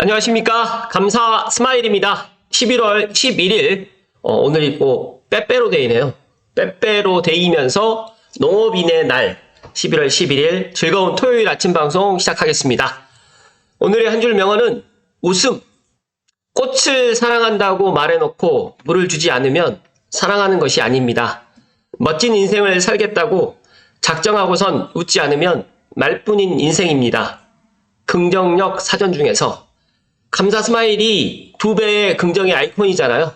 안녕하십니까. 감사 스마일입니다. 11월 11일, 어, 오늘이 뭐, 빼빼로 데이네요. 빼빼로 데이면서 농업인의 날, 11월 11일 즐거운 토요일 아침 방송 시작하겠습니다. 오늘의 한 줄 명언은 웃음. 꽃을 사랑한다고 말해놓고 물을 주지 않으면 사랑하는 것이 아닙니다. 멋진 인생을 살겠다고 작정하고선 웃지 않으면 말뿐인 인생입니다. 긍정력 사전 중에서 감사 스마일이 두 배의 긍정의 아이콘이잖아요.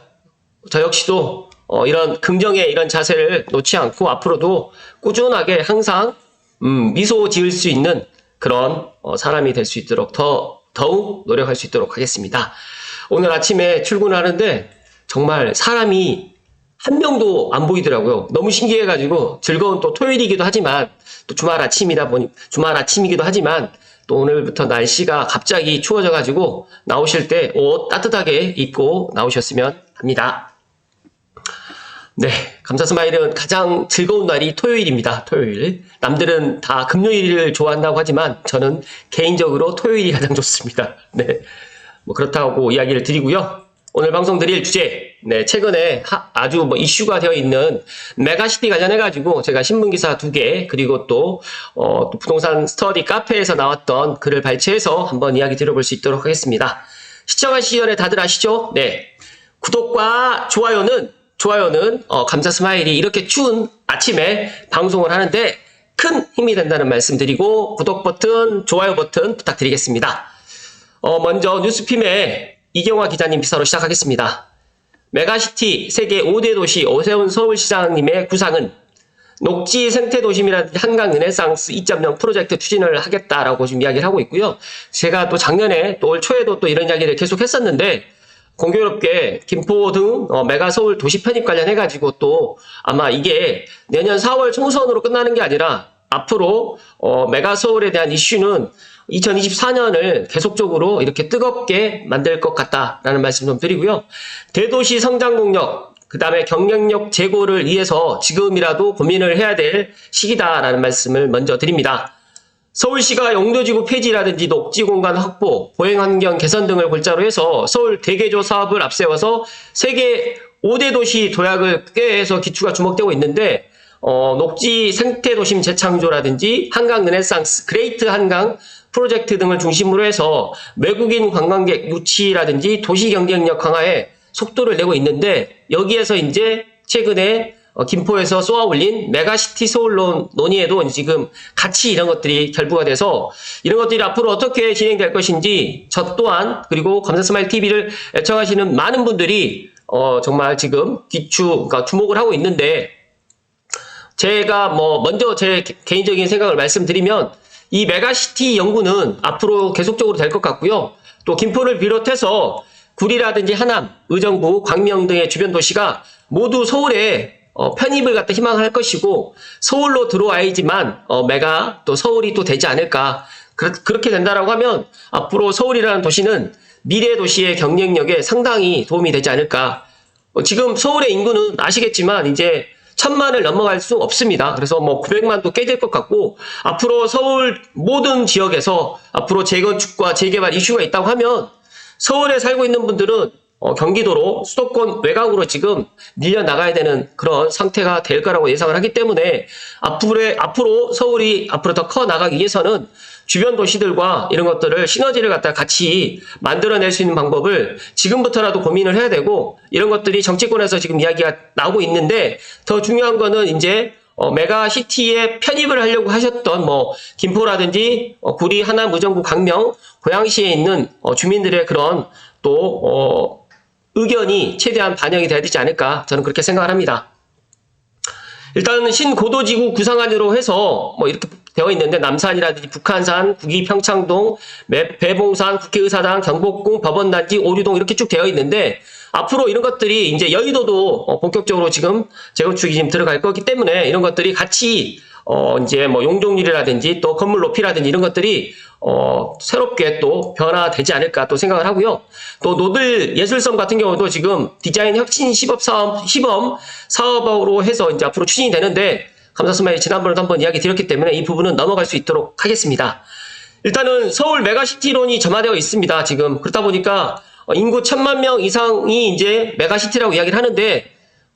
저 역시도 어, 이런 긍정의 이런 자세를 놓지 않고 앞으로도 꾸준하게 항상 음, 미소 지을 수 있는 그런 어, 사람이 될 수 있도록 더 더욱 노력할 수 있도록 하겠습니다. 오늘 아침에 출근하는데 정말 사람이 한 명도 안 보이더라고요. 너무 신기해가지고 즐거운 또 토요일이기도 하지만 또 주말 아침이다 보니 주말 아침이기도 하지만 또 오늘부터 날씨가 갑자기 추워져 가지고 나오실 때 옷 따뜻하게 입고 나오셨으면 합니다. 네, 감사 스마일은 가장 즐거운 날이 토요일입니다. 토요일. 남들은 다 금요일을 좋아한다고 하지만 저는 개인적으로 토요일이 가장 좋습니다. 네. 뭐 그렇다고 이야기를 드리고요. 오늘 방송 드릴 주제, 네, 최근에 하- 아주 뭐 이슈가 되어 있는 메가시티 관련해 가지고 제가 신문 기사 두 개, 그리고 또, 어, 또 부동산 스터디 카페에서 나왔던 글을 발췌해서 한번 이야기 드려볼 수 있도록 하겠습니다. 시청하시기 전에 다들 아시죠? 네. 구독과 좋아요는, 좋아요는, 어, 감사 스마일이 이렇게 추운 아침에 방송을 하는데 큰 힘이 된다는 말씀 드리고 구독 버튼, 좋아요 버튼 부탁드리겠습니다. 어, 먼저 뉴스핌의 이경화 기자님 기사로 시작하겠습니다. 메가시티 세계 5대 도시 오세훈 서울시장님의 구상은 녹지 생태 도심이라는 한강 르네상스 2.0 프로젝트 추진을 하겠다라고 지금 이야기를 하고 있고요. 제가 또 작년에 또 올 초에도 또 이런 이야기를 계속 했었는데 공교롭게 김포 등 어, 메가 서울 도시 편입 관련해 가지고 또 아마 이게 내년 4월 총선으로 끝나는 게 아니라 앞으로 어, 메가 서울에 대한 이슈는 2024년을 계속적으로 이렇게 뜨겁게 만들 것 같다라는 말씀 좀 드리고요. 대도시 성장 동력, 그 다음에 경쟁력 제고를 위해서 지금이라도 고민을 해야 될 시기다라는 말씀을 먼저 드립니다. 서울시가 용도지구 폐지라든지 녹지 공간 확보, 보행 환경 개선 등을 골자로 해서 서울 대개조 사업을 앞세워서 세계 5대 도시 도약을 꾀해서 기초가 주목되고 있는데 어, 녹지 생태 도심 재창조라든지 한강 르네상스, 그레이트 한강 프로젝트 등을 중심으로 해서 외국인 관광객 유치라든지 도시 경쟁력 강화에 속도를 내고 있는데 여기에서 이제 최근에 어, 김포에서 쏘아 올린 메가시티 서울론 논의에도 지금 같이 이런 것들이 결부가 돼서 이런 것들이 앞으로 어떻게 진행될 것인지 저 또한 그리고 감사 스마일 TV를 애청하시는 많은 분들이 어, 정말 지금 기추, 그러니까 주목을 하고 있는데 제가 뭐 먼저 제 개- 개인적인 생각을 말씀드리면 이 메가시티 연구는 앞으로 계속적으로 될 것 같고요. 또 김포를 비롯해서 구리라든지 하남, 의정부, 광명 등의 주변 도시가 모두 서울에 어, 편입을 갖다 희망할 것이고 서울로 들어와야지만 어, 메가 또 서울이 또 되지 않을까 그, 그렇게 된다라고 하면 앞으로 서울이라는 도시는 미래 도시의 경쟁력에 상당히 도움이 되지 않을까 어, 지금 서울의 인구는 아시겠지만 이제 천만을 넘어갈 수 없습니다. 그래서 뭐 900만도 깨질 것 같고 앞으로 서울 모든 지역에서 앞으로 재건축과 재개발 이슈가 있다고 하면 서울에 살고 있는 분들은 어, 경기도로 수도권 외곽으로 지금 밀려 나가야 되는 그런 상태가 될 거라고 예상을 하기 때문에 앞으로 앞으로 서울이 앞으로 더 커 나가기 위해서는 주변 도시들과 이런 것들을 시너지를 갖다 같이 만들어낼 수 있는 방법을 지금부터라도 고민을 해야 되고 이런 것들이 정치권에서 지금 이야기가 나오고 있는데 더 중요한 거는 이제 어, 메가시티에 편입을 하려고 하셨던 뭐 김포라든지 어, 구리, 하남, 의정부, 강명, 고양시에 있는 어, 주민들의 그런 또 어, 의견이 최대한 반영이 돼야 되지 않을까 저는 그렇게 생각을 합니다. 일단 신고도지구 구상안으로 해서 뭐 이렇게 되어 있는데 남산이라든지 북한산, 구기 평창동, 매- 배봉산, 국회의사당, 경복궁, 법원단지, 오류동 이렇게 쭉 되어 있는데 앞으로 이런 것들이 이제 여의도도 어, 본격적으로 지금 재건축이 지금 들어갈 거기 때문에 이런 것들이 같이 어 이제 뭐 용적률이라든지 또 건물 높이라든지 이런 것들이 어 새롭게 또 변화되지 않을까 또 생각을 하고요. 또 노들 예술섬 같은 경우도 지금 디자인 혁신 시범 사업 시범 사업으로 해서 이제 앞으로 추진이 되는데 감사스마일 지난번에도 한번 이야기 드렸기 때문에 이 부분은 넘어갈 수 있도록 하겠습니다. 일단은 서울 메가시티론이 점화되어 있습니다. 지금 그렇다 보니까 어, 인구 천만 명 이상이 이제 메가시티라고 이야기를 하는데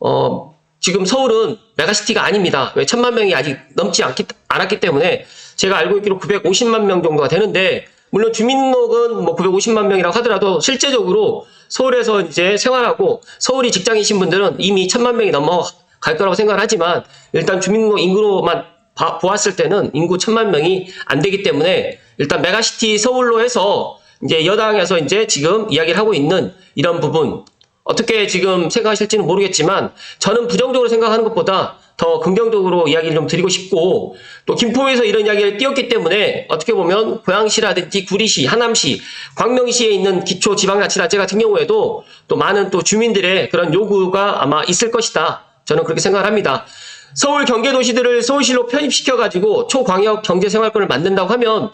어, 지금 서울은 메가시티가 아닙니다. 왜 천만 명이 아직 넘지 않기, 않았기 때문에 제가 알고 있기로 950만 명 정도가 되는데 물론 주민등록은 뭐 950만 명이라고 하더라도 실제적으로 서울에서 이제 생활하고 서울이 직장이신 분들은 이미 천만 명이 넘어갈 거라고 생각을 하지만 일단 주민등록 인구로만 봐- 보았을 때는 인구 천만 명이 안 되기 때문에 일단 메가시티 서울로 해서 이제 여당에서 이제 지금 이야기를 하고 있는 이런 부분 어떻게 지금 생각하실지는 모르겠지만 저는 부정적으로 생각하는 것보다 더 긍정적으로 이야기를 좀 드리고 싶고 또 김포에서 이런 이야기를 띄웠기 때문에 어떻게 보면 고양시라든지 구리시, 하남시, 광명시에 있는 기초 지방자치단체 같은 경우에도 또 많은 또 주민들의 그런 요구가 아마 있을 것이다. 저는 그렇게 생각을 합니다. 서울 경계도시들을 서울시로 편입시켜가지고 초광역 경제생활권을 만든다고 하면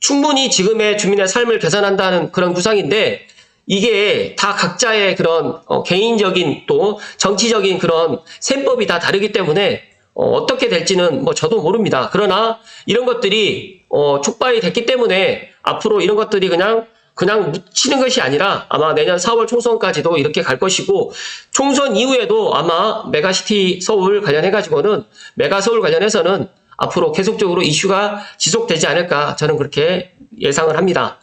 충분히 지금의 주민의 삶을 개선한다는 그런 구상인데 이게 다 각자의 그런 어, 개인적인 또 정치적인 그런 셈법이 다 다르기 때문에 어, 떻게 될지는 뭐 저도 모릅니다. 그러나 이런 것들이 어, 촉발이 됐기 때문에 앞으로 이런 것들이 그냥 그냥 묻히는 것이 아니라 아마 내년 4월 총선까지도 이렇게 갈 것이고 총선 이후에도 아마 메가시티 서울 관련해 가지고는 메가 서울 관련해서는 앞으로 계속적으로 이슈가 지속되지 않을까 저는 그렇게 예상을 합니다.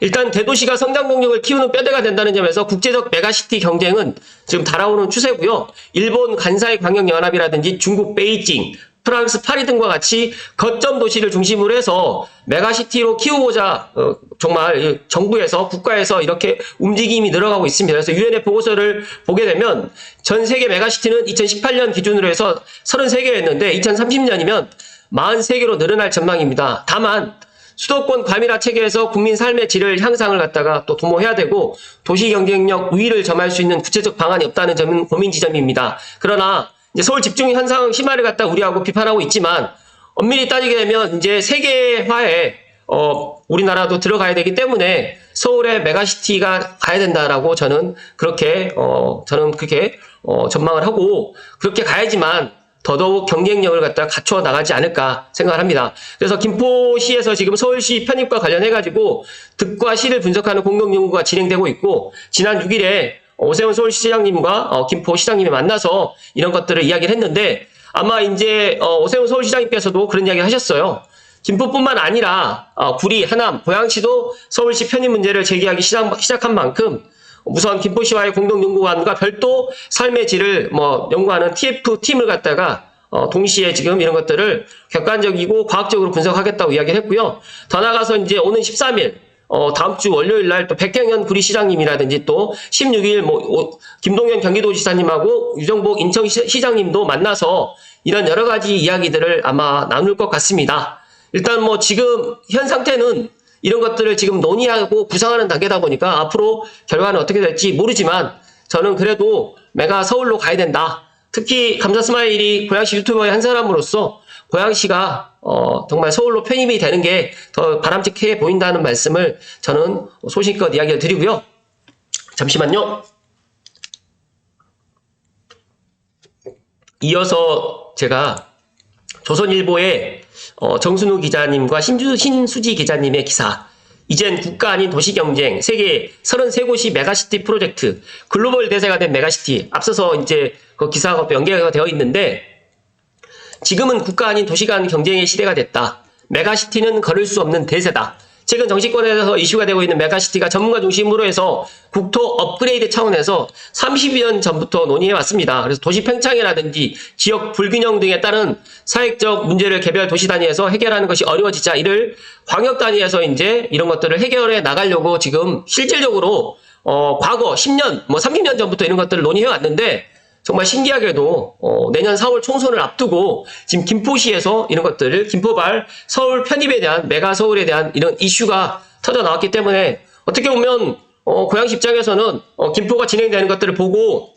일단 대도시가 성장 동력을 키우는 뼈대가 된다는 점에서 국제적 메가시티 경쟁은 지금 달아오는 추세고요. 일본 간사이 광역연합이라든지 중국 베이징, 프랑스 파리 등과 같이 거점 도시를 중심으로 해서 메가시티로 키우고자 어, 정말 이 정부에서 국가에서 이렇게 움직임이 늘어가고 있습니다. 그래서 유엔의 보고서를 보게 되면 전 세계 메가시티는 2018년 기준으로 해서 33개였는데 2030년이면 43개로 늘어날 전망입니다. 다만 수도권 과밀화 체계에서 국민 삶의 질을 향상을 갖다가 또 도모해야 되고 도시 경쟁력 우위를 점할 수 있는 구체적 방안이 없다는 점은 고민 지점입니다. 그러나 이제 서울 집중 현상 심화를 갖다 우려하고 비판하고 있지만 엄밀히 따지게 되면 이제 세계화에 어, 우리나라도 들어가야 되기 때문에 서울의 메가시티가 가야 된다라고 저는 그렇게 어, 저는 그렇게 어, 전망을 하고 그렇게 가야지만 더더욱 경쟁력을 갖다 갖춰 나가지 않을까 생각을 합니다. 그래서 김포시에서 지금 서울시 편입과 관련해 가지고 득과 시를 분석하는 공동 연구가 진행되고 있고 지난 6일에 오세훈 서울시장님과 어, 김포시장님이 만나서 이런 것들을 이야기를 했는데 아마 이제 어, 오세훈 서울시장님께서도 그런 이야기를 하셨어요. 김포뿐만 아니라 어, 구리, 하남, 고양시도 서울시 편입 문제를 제기하기 시작, 시작한 만큼 우선 김포시와의 공동연구관과 별도 삶의 질을 뭐 연구하는 TF 팀을 갖다가 어, 동시에 지금 이런 것들을 객관적이고 과학적으로 분석하겠다고 이야기를 했고요. 더 나가서 이제 오는 13일 어, 다음 주 월요일 날 또 백경현 구리시장님이라든지 또 16일 뭐 오- 김동현 경기도지사님하고 유정복 인천시장님도 만나서 이런 여러 가지 이야기들을 아마 나눌 것 같습니다. 일단 뭐 지금 현 상태는 이런 것들을 지금 논의하고 구상하는 단계다 보니까 앞으로 결과는 어떻게 될지 모르지만 저는 그래도 메가 서울로 가야 된다. 특히 감사 스마일이 고양시 유튜버의 한 사람으로서 고양시가 어, 정말 서울로 편입이 되는 게 더 바람직해 보인다는 말씀을 저는 소신껏 이야기를 드리고요. 잠시만요. 이어서 제가 조선일보의 어, 정순우 기자님과 신주, 신수지 기자님의 기사 이젠 국가 아닌 도시 경쟁 세계 33곳이 메가시티 프로젝트 글로벌 대세가 된 메가시티 앞서서 이제 그 기사가 또 연계가 되어 있는데 지금은 국가 아닌 도시 간 경쟁의 시대가 됐다. 메가시티는 걸을 수 없는 대세다. 최근 정치권에서 이슈가 되고 있는 메가시티가 전문가 중심으로 해서 국토 업그레이드 차원에서 30년 전부터 논의해 왔습니다. 그래서 도시 팽창이라든지 지역 불균형 등에 따른 사회적 문제를 개별 도시 단위에서 해결하는 것이 어려워지자 이를 광역 단위에서 이제 이런 것들을 해결해 나가려고 지금 실질적으로 어, 과거 10년, 뭐 30년 전부터 이런 것들을 논의해 왔는데 정말 신기하게도 어, 내년 4월 총선을 앞두고 지금 김포시에서 이런 것들을 김포발 서울 편입에 대한 메가 서울에 대한 이런 이슈가 터져 나왔기 때문에 어떻게 보면 어, 고양시 입장에서는 어, 김포가 진행되는 것들을 보고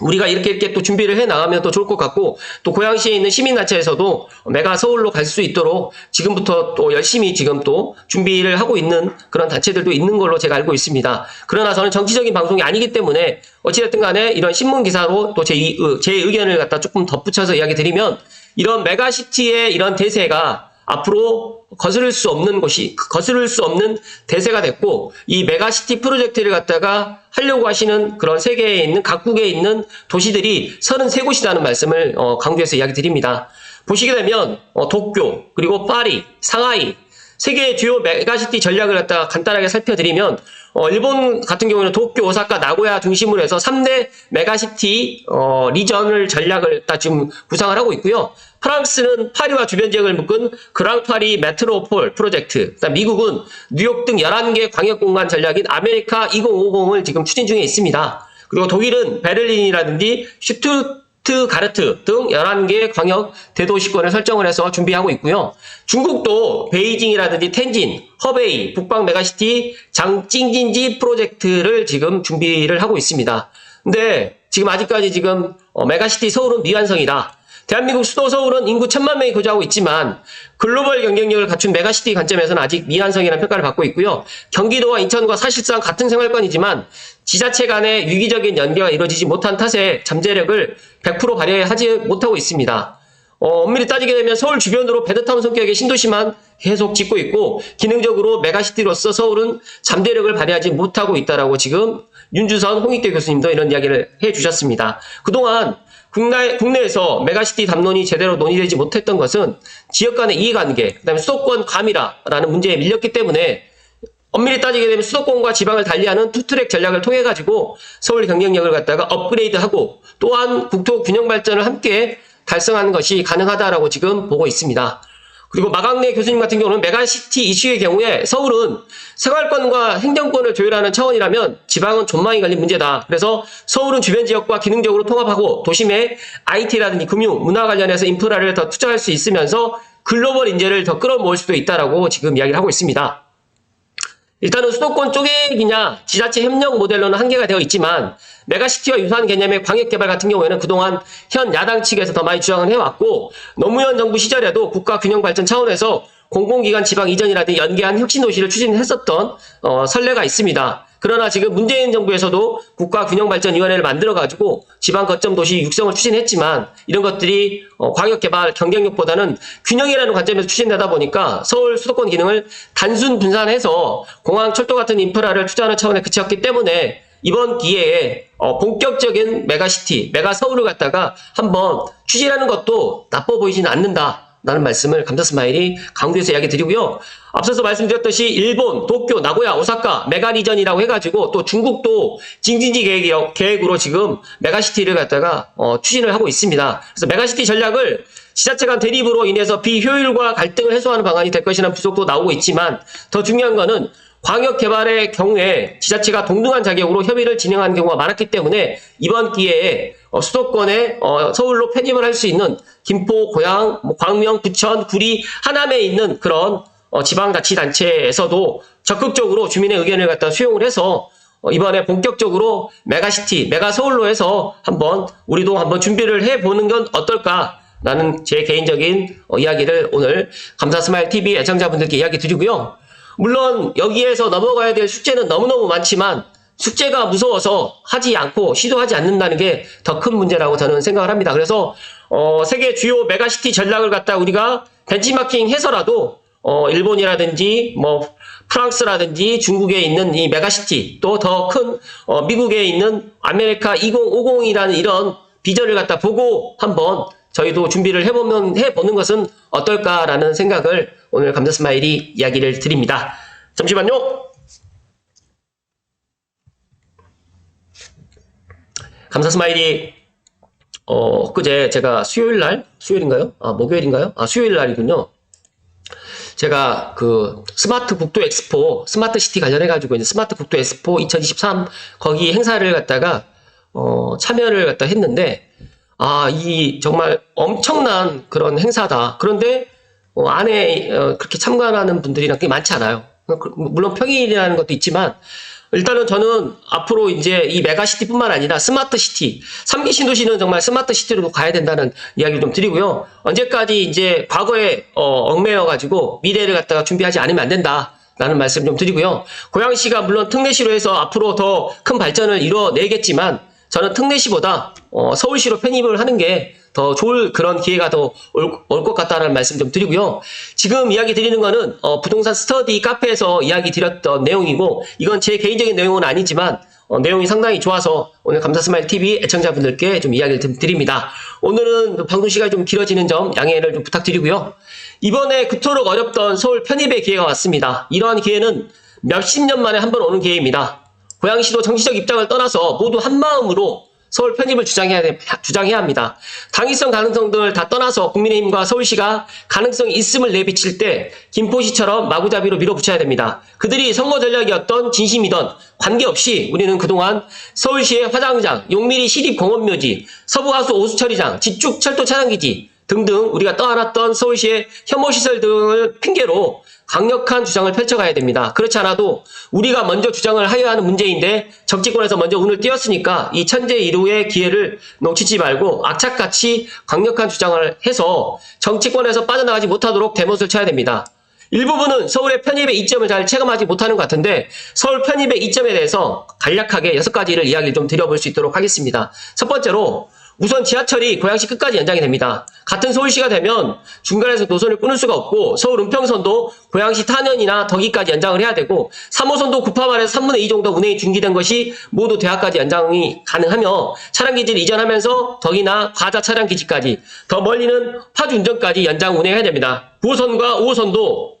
우리가 이렇게 이렇게 또 준비를 해 나가면 또 좋을 것 같고 또 고양시에 있는 시민단체에서도 메가 서울로 갈 수 있도록 지금부터 또 열심히 지금 또 준비를 하고 있는 그런 단체들도 있는 걸로 제가 알고 있습니다. 그러나 저는 정치적인 방송이 아니기 때문에 어찌됐든 간에 이런 신문 기사로 또 제 제 의견을 갖다 조금 덧붙여서 이야기 드리면 이런 메가시티의 이런 대세가 앞으로 거스를 수 없는 곳이 거스를 수 없는 대세가 됐고 이 메가시티 프로젝트를 갖다가 하려고 하시는 그런 세계에 있는 각국에 있는 도시들이 33곳이라는 말씀을 어, 강조해서 이야기 드립니다. 보시게 되면 어, 도쿄 그리고 파리, 상하이 세계 주요 메가시티 전략을 갖다가 간단하게 살펴드리면 어, 일본 같은 경우는 도쿄, 오사카, 나고야 중심으로 해서 3대 메가시티 어, 리전을 전략을 다 지금 구상을 하고 있고요. 프랑스는 파리와 주변 지역을 묶은 그랑파리 메트로폴 프로젝트, 미국은 뉴욕 등 11개 광역 공간 전략인 아메리카 2050을 지금 추진 중에 있습니다. 그리고 독일은 베를린이라든지 슈 투트가르트 등 11개 광역 대도시권을 설정을 해서 준비하고 있고요. 중국도 베이징이라든지 텐진, 허베이, 북방 메가시티 장찡진지 프로젝트를 지금 준비를 하고 있습니다. 근데 지금 아직까지 지금 어, 메가시티 서울은 미완성이다. 대한민국 수도 서울은 인구 천만 명이 거주하고 있지만 글로벌 경쟁력을 갖춘 메가시티 관점에서는 아직 미완성이라는 평가를 받고 있고요. 경기도와 인천과 사실상 같은 생활권이지만 지자체 간의 유기적인 연계가 이루어지지 못한 탓에 잠재력을 100% 발휘하지 못하고 있습니다. 어, 엄밀히 따지게 되면 서울 주변으로 베드타운 성격의 신도시만 계속 짓고 있고 기능적으로 메가시티로서 서울은 잠재력을 발휘하지 못하고 있다라고 지금 윤주선 홍익대 교수님도 이런 이야기를 해 주셨습니다. 그동안 국내, 국내에서 메가시티 담론이 제대로 논의되지 못했던 것은 지역 간의 이해관계, 그 다음에 수도권 과밀화라는 문제에 밀렸기 때문에 엄밀히 따지게 되면 수도권과 지방을 달리하는 투트랙 전략을 통해 가지고 서울 경쟁력을 갖다가 업그레이드하고 또한 국토 균형 발전을 함께 달성하는 것이 가능하다라고 지금 보고 있습니다. 그리고 마강래 교수님 같은 경우는 메가시티 이슈의 경우에 서울은 생활권과 행정권을 조율하는 차원이라면 지방은 존망이 걸린 문제다. 그래서 서울은 주변 지역과 기능적으로 통합하고 도심에 IT라든지 금융, 문화 관련해서 인프라를 더 투자할 수 있으면서 글로벌 인재를 더 끌어모을 수도 있다라고 지금 이야기를 하고 있습니다. 일단은 수도권 쪼개기냐 지자체 협력 모델로는 한계가 되어 있지만 메가시티와 유사한 개념의 광역개발 같은 경우에는 그동안 현 야당 측에서 더 많이 주장을 해왔고 노무현 정부 시절에도 국가균형발전 차원에서 공공기관 지방 이전이라든지 연계한 혁신도시를 추진했었던 어, 선례가 있습니다. 그러나 지금 문재인 정부에서도 국가균형발전위원회를 만들어가지고 지방 거점 도시 육성을 추진했지만 이런 것들이 어, 광역개발 경쟁력보다는 균형이라는 관점에서 추진되다 보니까 서울 수도권 기능을 단순 분산해서 공항, 철도 같은 인프라를 투자하는 차원에 그쳤기 때문에 이번 기회에 어, 본격적인 메가시티, 메가 서울을 갖다가 한번 추진하는 것도 나빠 보이지는 않는다. 라는 말씀을 감사 스마일이 강조해서 이야기 드리고요. 앞서서 말씀드렸듯이 일본, 도쿄, 나고야, 오사카 메가리전이라고 해가지고 또 중국도 징진지 계획, 계획으로 지금 메가시티를 갖다가 어, 추진을 하고 있습니다. 그래서 메가시티 전략을 지자체 간 대립으로 인해서 비효율과 갈등을 해소하는 방안이 될 것이라는 분석도 나오고 있지만 더 중요한 거는 광역 개발의 경우에 지자체가 동등한 자격으로 협의를 진행하는 경우가 많았기 때문에 이번 기회에 어, 수도권에 어, 서울로 편입을 할 수 있는 김포, 고양, 뭐 광명, 부천, 구리, 하남에 있는 그런 어, 지방자치단체에서도 적극적으로 주민의 의견을 갖다 수용을 해서 어, 이번에 본격적으로 메가시티, 메가서울로 해서 한번 우리도 한번 준비를 해보는 건 어떨까 라는 제 개인적인 어, 이야기를 오늘 감사 스마일 TV 애청자분들께 이야기 드리고요. 물론 여기에서 넘어가야 될 숙제는 너무너무 많지만 숙제가 무서워서 하지 않고 시도하지 않는다는 게 더 큰 문제라고 저는 생각을 합니다. 그래서 어, 세계 주요 메가시티 전략을 갖다 우리가 벤치마킹 해서라도 어, 일본이라든지 뭐 프랑스라든지 중국에 있는 이 메가시티 또 더 큰 어, 미국에 있는 아메리카 2050이라는 이런 비전을 갖다 보고 한번 저희도 준비를 해보면 해보는 것은 어떨까라는 생각을 오늘 감자 스마일이 이야기를 드립니다. 잠시만요. 감사 스마일이 어 그제 제가 수요일 날 수요일인가요? 아 목요일인가요? 아 수요일 날이군요. 제가 그 스마트 국도 엑스포 스마트 시티 관련해 가지고 이제 스마트 국도 엑스포 2023 거기 행사를 갖다가 어 참여를 갖다 했는데 아 이 정말 엄청난 그런 행사다. 그런데 어, 안에 어, 그렇게 참관하는 분들이랑 꽤 많지 않아요. 그, 물론 평일이라는 것도 있지만 일단은 저는 앞으로 이제 이 메가시티뿐만 아니라 스마트 시티, 3기 신도시는 정말 스마트 시티로 가야 된다는 이야기를 좀 드리고요. 언제까지 이제 과거에 어, 얽매여 가지고 미래를 갖다가 준비하지 않으면 안 된다. 라는 말씀 좀 드리고요. 고양시가 물론 특례시로 해서 앞으로 더 큰 발전을 이뤄내겠지만 저는 특례시보다 어, 서울시로 편입을 하는 게 더 좋을 그런 기회가 더 올 것 같다는 말씀 좀 드리고요. 지금 이야기 드리는 거는 어, 부동산 스터디 카페에서 이야기 드렸던 내용이고 이건 제 개인적인 내용은 아니지만 어, 내용이 상당히 좋아서 오늘 감사스마일 TV 애청자분들께 좀 이야기를 좀 드립니다. 오늘은 방송 시간이 좀 길어지는 점 양해를 좀 부탁드리고요. 이번에 그토록 어렵던 서울 편입의 기회가 왔습니다. 이러한 기회는 몇십 년 만에 한 번 오는 기회입니다. 고양시도 정치적 입장을 떠나서 모두 한 마음으로 서울 편입을 주장해야, 돼- 주장해야 합니다. 당위성 가능성 등을 다 떠나서 국민의힘과 서울시가 가능성이 있음을 내비칠 때 김포시처럼 마구잡이로 밀어붙여야 됩니다. 그들이 선거 전략이었던 진심이던 관계없이 우리는 그동안 서울시의 화장장, 용미리 시립공원묘지, 서부하수 오수처리장, 지축 철도 차량기지 등등 우리가 떠안았던 서울시의 혐오시설 등을 핑계로 강력한 주장을 펼쳐가야 됩니다. 그렇지 않아도 우리가 먼저 주장을 하여야 하는 문제인데 정치권에서 먼저 운을 띄웠으니까 이 천재 이루의 기회를 놓치지 말고 악착같이 강력한 주장을 해서 정치권에서 빠져나가지 못하도록 대못을 쳐야 됩니다. 일부분은 서울의 편입의 이점을 잘 체감하지 못하는 것 같은데 서울 편입의 이점에 대해서 간략하게 여섯 가지를 이야기를 좀 드려볼 수 있도록 하겠습니다. 첫 번째로 우선 지하철이 고양시 끝까지 연장이 됩니다. 같은 서울시가 되면 중간에서 노선을 끊을 수가 없고 서울 은평선도 고양시 탄현이나 덕이까지 연장을 해야 되고 3호선도 구파발에서 3분의 2 정도 운행이 중지된 것이 모두 대학까지 연장이 가능하며 차량기지를 이전하면서 덕이나 과자 차량기지까지 더 멀리는 파주 운전까지 연장 운행해야 됩니다. 9호선과 5호선도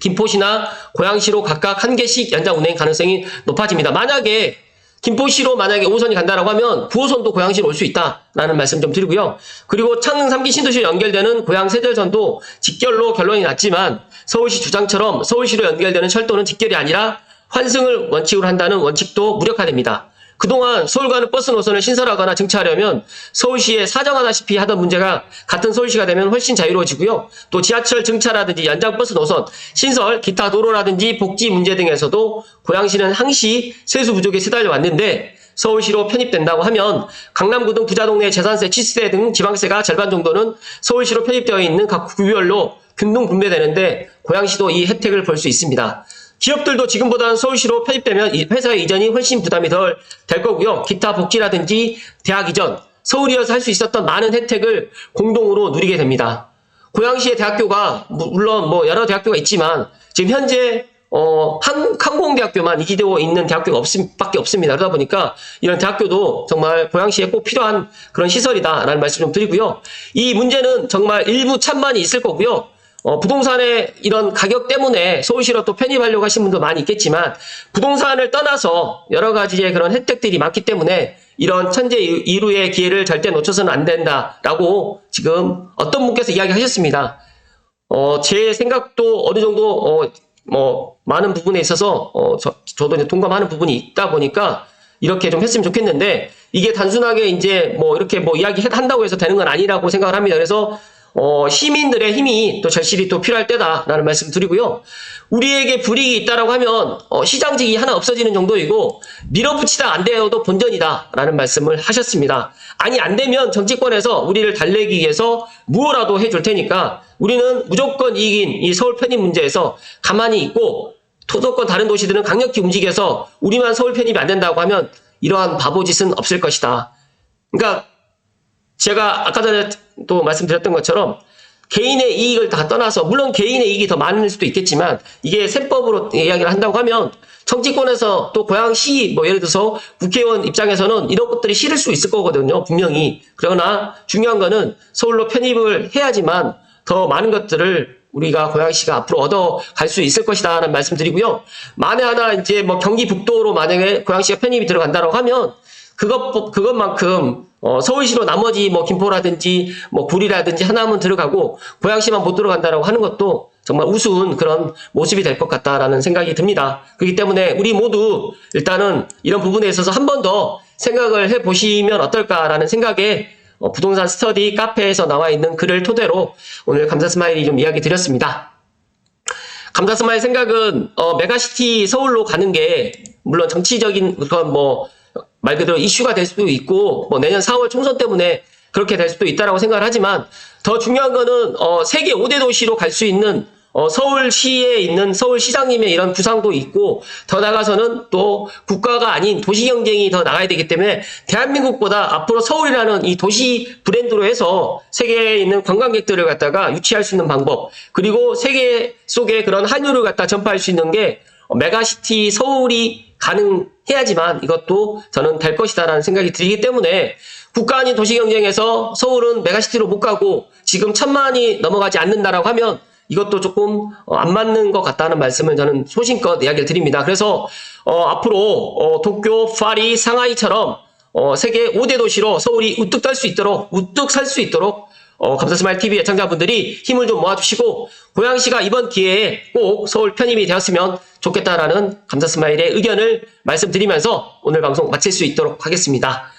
김포시나 고양시로 각각 한 개씩 연장 운행 가능성이 높아집니다. 만약에 김포시로 만약에 5호선이 간다라고 하면 9호선도 고양시로 올 수 있다라는 말씀 좀 드리고요. 그리고 창릉 3기 신도시로 연결되는 고양 세대선도 직결로 결론이 났지만 서울시 주장처럼 서울시로 연결되는 철도는 직결이 아니라 환승을 원칙으로 한다는 원칙도 무력화됩니다. 그동안 서울 가는 버스 노선을 신설하거나 증차하려면 서울시에 사정하다시피 하던 문제가 같은 서울시가 되면 훨씬 자유로워지고요. 또 지하철 증차라든지 연장 버스 노선, 신설, 기타 도로라든지 복지 문제 등에서도 고양시는 항시 세수 부족에 시달려 왔는데 서울시로 편입된다고 하면 강남구 등 부자 동네 재산세, 취세 등 지방세가 절반 정도는 서울시로 편입되어 있는 각 구별로 균등 분배되는데 고양시도 이 혜택을 볼 수 있습니다. 기업들도 지금보다는 서울시로 편입되면 이 회사 이전이 훨씬 부담이 덜 될 거고요. 기타 복지라든지 대학 이전, 서울이어서 할 수 있었던 많은 혜택을 공동으로 누리게 됩니다. 고양시의 대학교가 무- 물론 뭐 여러 대학교가 있지만 지금 현재 어, 한, 항공대학교만 이기되어 있는 대학교가 없, 밖에 없습니다. 그러다 보니까 이런 대학교도 정말 고양시에 꼭 필요한 그런 시설이다라는 말씀 좀 드리고요. 이 문제는 정말 일부 찬만이 있을 거고요. 어, 부동산의 이런 가격 때문에 서울시로 또 편입하려고 하신 분도 많이 있겠지만 부동산을 떠나서 여러 가지의 그런 혜택들이 많기 때문에 이런 천재 이- 이루의 기회를 절대 놓쳐서는 안 된다라고 지금 어떤 분께서 이야기하셨습니다. 어, 제 생각도 어느 정도, 어, 뭐, 많은 부분에 있어서, 어, 저, 저도 이제 동감하는 부분이 있다 보니까, 이렇게 좀 했으면 좋겠는데, 이게 단순하게 이제 뭐, 이렇게 뭐, 이야기 한다고 해서 되는 건 아니라고 생각을 합니다. 그래서, 어, 시민들의 힘이 또 절실히 또 필요할 때다라는 말씀 드리고요. 우리에게 불이익이 있다라고 하면, 어, 시장직이 하나 없어지는 정도이고, 밀어붙이다 안 되어도 본전이다라는 말씀을 하셨습니다. 아니, 안 되면 정치권에서 우리를 달래기 위해서 무엇라도 해줄 테니까, 우리는 무조건 이긴 이 서울 편입 문제에서 가만히 있고 토도권 다른 도시들은 강력히 움직여서 우리만 서울 편입이 안 된다고 하면 이러한 바보짓은 없을 것이다. 그러니까 제가 아까 전에 또 말씀드렸던 것처럼 개인의 이익을 다 떠나서 물론 개인의 이익이 더 많을 수도 있겠지만 이게 셈법으로 이야기를 한다고 하면 정치권에서 또 고양시 뭐 예를 들어서 국회의원 입장에서는 이런 것들이 싫을 수 있을 거거든요 분명히. 그러나 중요한 거는 서울로 편입을 해야지만 더 많은 것들을 우리가 고양시가 앞으로 얻어 갈 수 있을 것이다 라는 말씀드리고요. 만에 하나 이제 뭐 경기 북도로 만약에 고양시가 편입이 들어간다고 하면 그것 그것만큼 어, 서울시로 나머지 뭐 김포라든지 뭐 구리라든지 하나만 들어가고 고양시만 못 들어간다라고 하는 것도 정말 우스운 그런 모습이 될 것 같다라는 생각이 듭니다. 그렇기 때문에 우리 모두 일단은 이런 부분에 있어서 한 번 더 생각을 해 보시면 어떨까라는 생각에 어, 부동산 스터디 카페에서 나와 있는 글을 토대로 오늘 감사 스마일이 좀 이야기 드렸습니다. 감사 스마의 생각은 어, 메가시티 서울로 가는 게 물론 정치적인 그런 뭐 말 그대로 이슈가 될 수도 있고 뭐 내년 4월 총선 때문에 그렇게 될 수도 있다라고 생각을 하지만 더 중요한 거는 어, 세계 5대 도시로 갈 수 있는 어, 서울시에 있는 서울시장님의 이런 구상도 있고 더 나가서는 또 국가가 아닌 도시 경쟁이 더 나가야 되기 때문에 대한민국보다 앞으로 서울이라는 이 도시 브랜드로 해서 세계에 있는 관광객들을 갖다가 유치할 수 있는 방법 그리고 세계 속에 그런 한류를 갖다 전파할 수 있는 게 어, 메가시티 서울이 가능 해야지만 이것도 저는 될 것이다라는 생각이 들기 때문에 국가 아닌 도시 경쟁에서 서울은 메가시티로 못 가고 지금 천만이 넘어가지 않는다라고 하면 이것도 조금 어, 안 맞는 것 같다는 말씀을 저는 소신껏 이야기를 드립니다. 그래서 어, 앞으로 어, 도쿄, 파리, 상하이처럼 어, 세계 5대 도시로 서울이 우뚝 떨수 있도록 우뚝 살수 있도록 어, 감사스마일 TV 애청자분들이 힘을 좀 모아주시고 고양시가 이번 기회에 꼭 서울 편입이 되었으면 좋겠다라는 감사스마일의 의견을 말씀드리면서 오늘 방송 마칠 수 있도록 하겠습니다.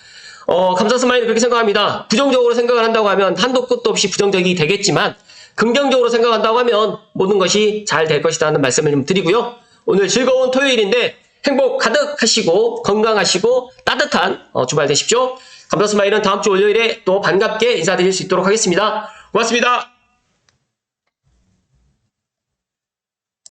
어, 감사스마일은 그렇게 생각합니다. 부정적으로 생각을 한다고 하면 한도 끝도 없이 부정적이 되겠지만 긍정적으로 생각한다고 하면 모든 것이 잘 될 것이라는 말씀을 좀 드리고요. 오늘 즐거운 토요일인데 행복 가득하시고 건강하시고 따뜻한 어, 주말 되십시오. 감사스마일은 다음 주 월요일에 또 반갑게 인사드릴 수 있도록 하겠습니다. 고맙습니다.